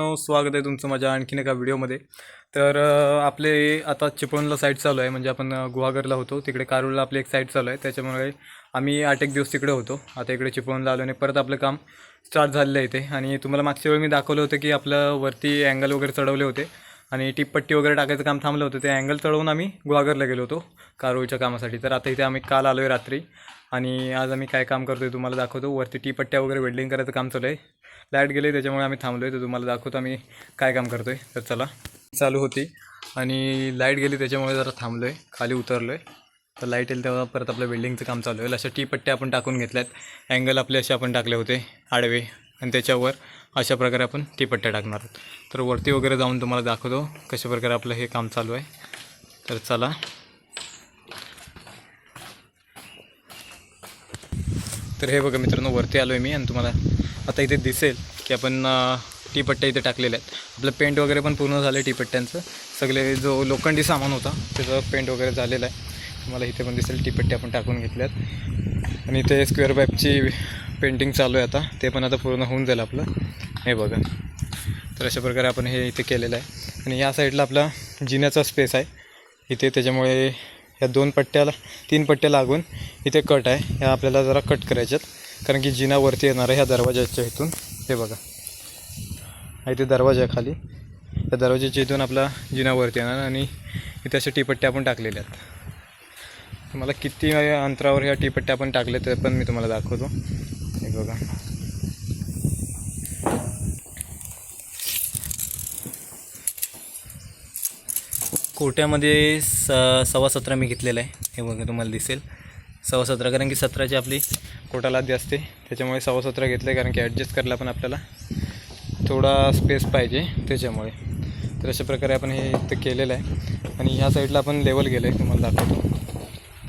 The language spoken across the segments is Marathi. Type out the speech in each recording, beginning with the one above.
हो, स्वागत आहे तुमचं माझ्या आणखीन एका व्हिडिओमध्ये. तर आपले आता चिपळूणला साईट चालू आहे म्हणजे आपण गुहागरला होतो. तिकडे कारूळला आपली एक साईट चालू आहे. त्याच्यामुळे आम्ही आठ एक दिवस तिकडे होतो. आता इकडे चिपळूणला आलो आणि परत आपलं काम स्टार्ट झालेलं आहे इथे. आणि तुम्हाला मागच्या वेळी मी दाखवलं होतं की आपलं वरती अँगल वगैरे चढवले होते. आणि टिपपट्टी वगैरे टाकायचं काम थांबलं होतं. ते अँगल चढवून आम्ही गुहागरला गेलो होतो कारोळच्या कामासाठी. तर आता इथे आम्ही काल आलो आहे रात्री. आणि आज आम्ही काय काम करतो आहे तुम्हाला दाखवतो. वरती टीपट्ट्या वगैरे वेल्डिंग करायचं काम चालू आहे. लाइट गेली त्याच्यामुळे आम्ही थांबलो आहे तर तुम्हाला दाखवतो आम्ही काय काम करतो आहे तर चला चालू होती. आणि लाइट गेली त्याच्यामुळे जरा थांबलो आहे खाली उतरलो आहे तर लाइट येईल तेव्हा परत आपलं बिल्डिंगचं काम चालू होईल. अशा टी पट्ट्या आपण टाकून घेतल्यात. अँगल आपले असे आपण टाकले होते आडवे. आणि त्याच्यावर अशा प्रकारे आपण टी पट्ट्या टाकणार आहोत. तर वरती वगैरे जाऊन तुम्हाला दाखवतो कशा प्रकारे आपलं हे काम चालू आहे. तर चला. तर हे बघा मित्रांनो वरती आलो आहे मी आणि तुम्हाला आता इथे दिसेल की आपण टीपट्ट्या इथे टाकलेल्या आहेत. आपलं पेंट वगैरे पण पूर्ण झालं आहे टीपट्ट्यांचं. सगळे जो लोखंडी सामान होता त्याचं पेंट वगैरे झालेलं आहे. तुम्हाला इथे पण दिसेल टीपट्ट्या आपण टाकून घेतल्यात. आणि इथे स्क्वेअर पाईपची पेंटिंग चालू आहे आता. ते पण आता पूर्ण होऊन जाईल आपलं. हे बघा. तर अशा प्रकारे आपण हे इथे केलेलं आहे. आणि या साईडला आपला जिन्याचा स्पेस आहे. इथे त्याच्यामुळे ह्या दोन पट्ट्याला तीन पट्ट्या लागून इथे कट आहे. ह्या आपल्याला जरा कट करायच्यात. कारण की जिना वरती येणार आहे ह्या दरवाजाच्या इथून हे बघा. हा इथे दरवाजा आहे खाली. त्या दरवाजाच्या इथून आपला जिना वरती येणार आणि इथे अशा टीपट्ट्या आपण टाकलेल्या आहेत. तुम्हाला किती अंतरावर ह्या टीपट्ट्या आपण टाकल्या ते पण मी तुम्हाला दाखवतो. हे बघा. कोट्यामध्ये स सव्वा सतरा मी घेतलेलं आहे. हे बघा तुम्हाला दिसेल. सव्वा सतरा कारण की सतराची आपली कोटाला आधी असते. त्याच्यामुळे सव्वा सतरा घेतलं आहे कारण की ॲडजस्ट करायला पण आपल्याला थोडा स्पेस पाहिजे त्याच्यामुळे. तर अशा प्रकारे आपण हे इथं केलेलं आहे. आणि ह्या साईडला आपण लेवल गेलं आहे तुम्हाला दाखवतो.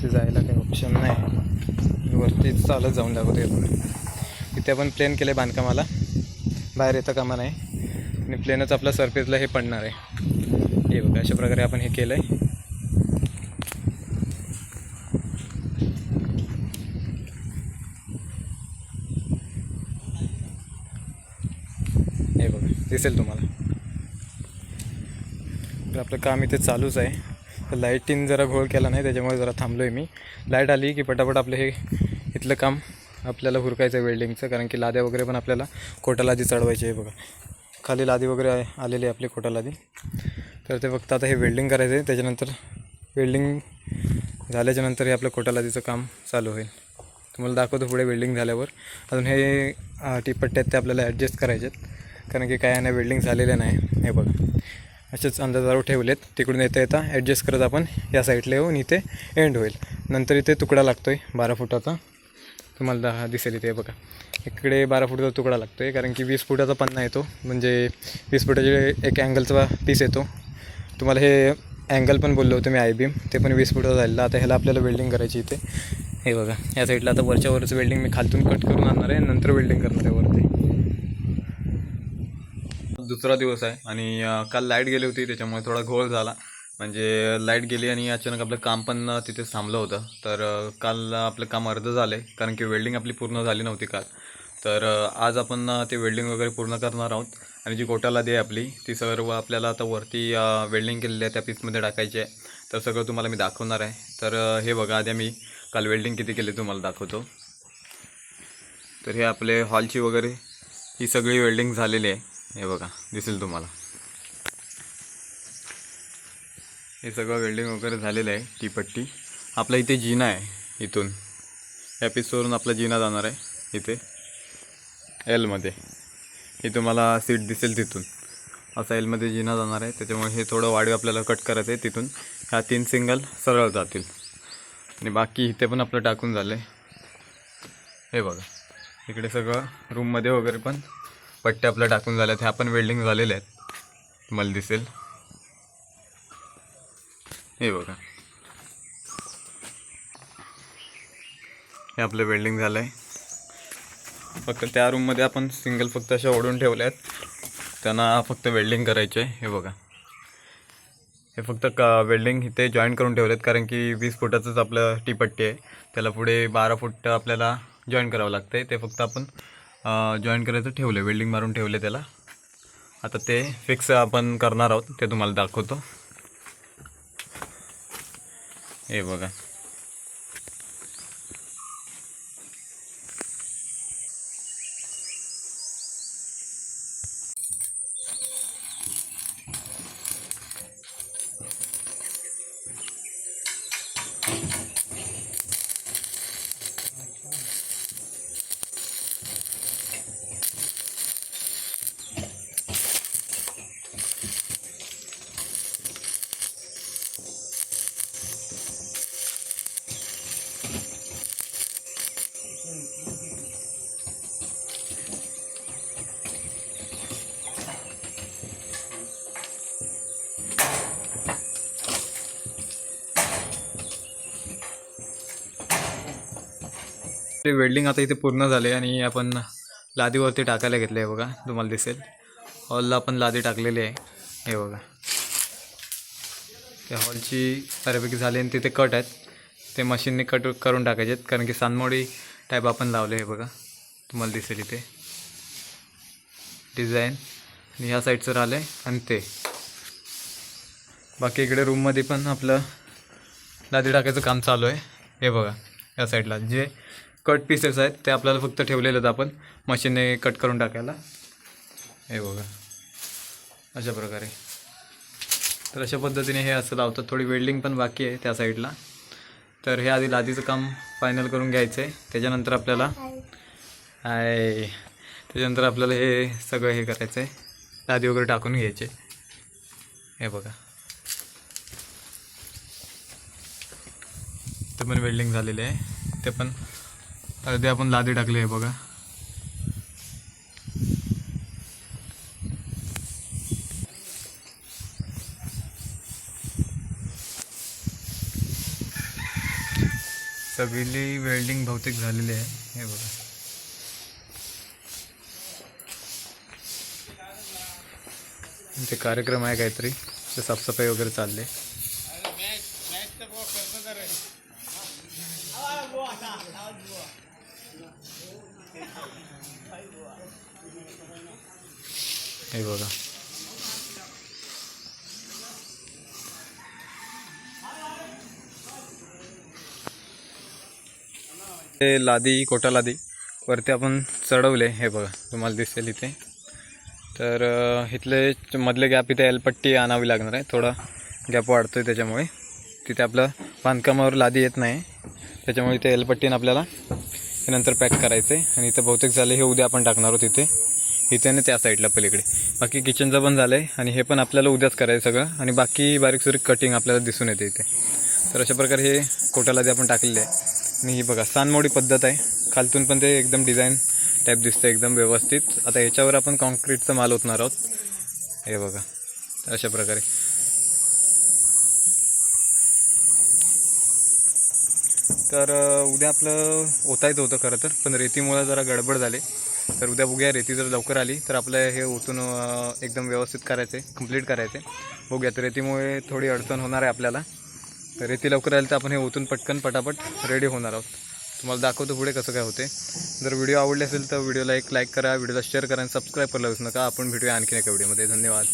ते जायला काही ऑप्शन नाही. वरती चालत जाऊन दाखवतो हे तिथे आपण प्लेन केलं आहे बांधकामाला. बाहेर येता कामा नाही. आणि प्लेनच आपल्या सरफेसला हे पडणार आहे. हे बघा अशा प्रकारे आपण हे केलं आहे हे बघा दिसेल तुम्हाला. तर आपलं काम इथे चालूच आहे. तर लाईटीन जरा घोळ केला नाही त्याच्यामुळे जरा थांबलो आहे मी. लाइट आली की पटापट आपलं हे इथलं काम आपल्याला हुरकायचं आहे वेल्डिंगचं कारण की लाद्या वगैरे पण आपल्याला कोटालादी चढवायची आहे बघा. खाली लादी वगैरे आलेली आहे आपली कोटा लादी तर ते फक्त आता हे वेल्डिंग करायचं आहे त्याच्यानंतर वेल्डिंग झाल्याच्यानंतर हे आपलं कोटा लादीचं काम चालू होईल. तुम्हाला दाखवतो पुढे वेल्डिंग झाल्यावर. अजून हे टिपट्ट्यात ते आपल्याला ॲडजस्ट करायचे आहेत कारण की काय नाही वेल्डिंग झालेलं नाही. हे बघा. असेच अंदाजावर ठेवलेत. तिकडून येता येता ॲडजस्ट करत आपण या साईडला येऊन इथे एंड होईल. नंतर इथे तुकडा लागतो आहे बारा फुटाचा. तुम्हाला दहा दिसेल इथे बघा. इकडे बारा फुटाचा तुकडा लागतो आहे कारण की वीस फुटाचा पन्ना येतो. म्हणजे वीस फुटाचे एक अँगलचा पीस येतो. तुम्हाला हे अँगल पण बोललो होतो मी आय बीम ते पण वीस फुटाचा झालेलं. आता ह्याला आपल्याला वेल्डिंग करायची इथे. हे बघा. या साईडला आता वरच्या वरच वेल्डिंग मी खालतून कट करून आणणार आहे. नंतर वेल्डिंग करणार आहे वरती. दुसरा दिवस आहे. आणि काल लाइट गेली होती त्याच्यामुळे थोडा घोळ झाला. म्हणजे लाइट गेली आणि अचानक आपलं काम पण तिथे तिथेच थांबलं होतं. तर काल आपलं काम अर्ध झालं. आहे कारण की वेल्डिंग आपली पूर्ण झाली नव्हती काल. तर आज आपण ते वेल्डिंग वगैरे पूर्ण करणार आहोत. आणि जी गोटाला दे आपली ती सर्व आपल्याला आता वरती वेल्डिंग केलेली आहे त्या पीसमध्ये टाकायची आहे. तर सगळं तुम्हाला मी दाखवणार आहे. तर हे बघा आधी मी काल वेल्डिंग किती केली तुम्हाला दाखवतो. तर हे आपले हॉलची वगैरे ही सगळी वेल्डिंग झालेली आहे. हे बघा दिसेल तुम्हाला. हे सगळं वेल्डिंग वगैरे झालेलं आहे ती पट्टी आपला इथे जिना आहे इथून. या पिसवरून आपला जिना जाणार आहे इथे. एलमध्ये हे तुम्हाला सीट दिसेल तिथून. असा एलमध्ये जिना जाणार आहे त्याच्यामुळे हे थोडं वाढीव आपल्याला कट करायचं आहे तिथून. ह्या तीन सिंगल सरळ जातील. आणि बाकी इथे पण आपलं टाकून झालं आहे हे बघा. इकडे सगळं रूममध्ये वगैरे पण पट्ट्या आपल्या टाकून झाल्या ह्या पण वेल्डिंग झालेल्या आहेत. तुम्हाला दिसेल. हे बघा. हे आपलं वेल्डिंग झालं आहे फक्त त्या रूममध्ये आपण सिंगल फक्त अशा ओढून ठेवल्या आहेत त्यांना फक्त वेल्डिंग करायचे आहे हे बघा. हे फक्त का वेल्डिंग इथे जॉईन करून ठेवलेत कारण की वीस फुटाचंच आपलं टीपट्टी आहे. त्याला पुढे बारा फूट आपल्याला जॉईन करावं लागतं आहे ते फक्त आपण जॉईन करायचं ठेवलं वेल्डिंग मारून ठेवले त्याला. आता ते फिक्स आपण करणार आहोत. ते तुम्हाला दाखवतो. हे बघा. ते वेल्डिंग आता इथे पूर्ण झाले आणि आपण लादीवरती टाकायला घेतलं आहे बघा तुम्हाला दिसेल. हॉलला आपण लादी टाकलेली आहे. हे बघा. त्या हॉलची बऱ्यापैकी झाली आणि तिथे कट आहेत. ते मशीनने कट करून टाकायचे आहेत कारण की सानमोडी टॅब आपण लावले आहे बघा. तुम्हाला दिसेल इथे. डिझाईन. आणि ह्या साईडचं राहिलं आहे आणि ते. बाकी इकडे रूममध्ये पण आपलं लादी टाकायचं काम चालू आहे. हे बघा या साईडला. जे कट पीसेस आहेत ते आपल्याला फक्त ठेवलेले आहेत आपण. मशीनने कट करून टाकायला. हे बघा. अशा प्रकारे. तर अशा पद्धतीने हे असं लावतात. थोडी वेल्डिंग पण बाकी आहे त्या साईडला. तर हे आधी लादीचं काम फायनल करून घ्यायचं आहे त्याच्यानंतर आपल्याला आहे त्याच्यानंतर आपल्याला हे सगळं हे करायचं आहे लादी वगैरे टाकून घ्यायचे. हे बघा. ते पण वेल्डिंग झालेले आहे. ते पण अर्धे आपण लादी टाकली आहे बघा. सगळी वेल्डिंग भौतिक झालेली आहे. हे बघा. ते कार्यक्रम आहे काहीतरी. ते साफसफाई वगैरे चालले हे बघा. ते लादी कोटा लादी वरती आपण चढवले हे बघा तुम्हाला दिसेल इथे. तर इथले मधले गॅप इथे एलपट्टी आणावी लागणार आहे. थोडा गॅप वाढतो आहे त्याच्यामुळे. तिथे आपलं बांधकामावर लादी येत नाही. त्याच्यामुळे इथे एलपट्टीनं आपल्याला हे नंतर पॅक करायचं आहे आणि इथं बहुतेक झालं हे उद्या आपण टाकणार आहोत इथे. इथे आणि त्या साईडला पलीकडे. बाकी किचनचं पण झालं आहे आणि हे पण आपल्याला उद्याच करायचं सगळं. आणि बाकी बारीक सुरीक कटिंग आपल्याला दिसून येते इथे. तर अशा प्रकारे हे कोटाला आपण टाकलेले आहे. आणि ही बघा सानमोडी पद्धत आहे. खालतून पण ते एकदम डिझाईन टाईप दिसतं एकदम व्यवस्थित. आता ह्याच्यावर आपण कॉन्क्रीटचा माल ओतणार आहोत. हे बघा अशा प्रकारे. तर उद्या आपलं ओतायचं होतं खरं तर पण रेतीमुळं जरा गडबड झाले. तर उद्या बघूया रेती जर लवकर आली तर आपलं हे ओतून एकदम व्यवस्थित करायचं आहे कंप्लीट करायचं आहे बघूया तर रेतीमुळे थोडी अडचण होणार आहे आपल्याला. तर रेती लवकर आली तर आपण हे ओतून पटकन पटापट रेडी होणार आहोत. तुम्हाला दाखवतो पुढे कसं काय होते जर व्हिडिओ आवडले असेल तर व्हिडिओला एक लाईक करा व्हिडिओला शेअर करा आणि सबस्क्राईब करायला विसरू नका. आपण भेटूया आणखीन एका व्हिडिओमध्ये धन्यवाद.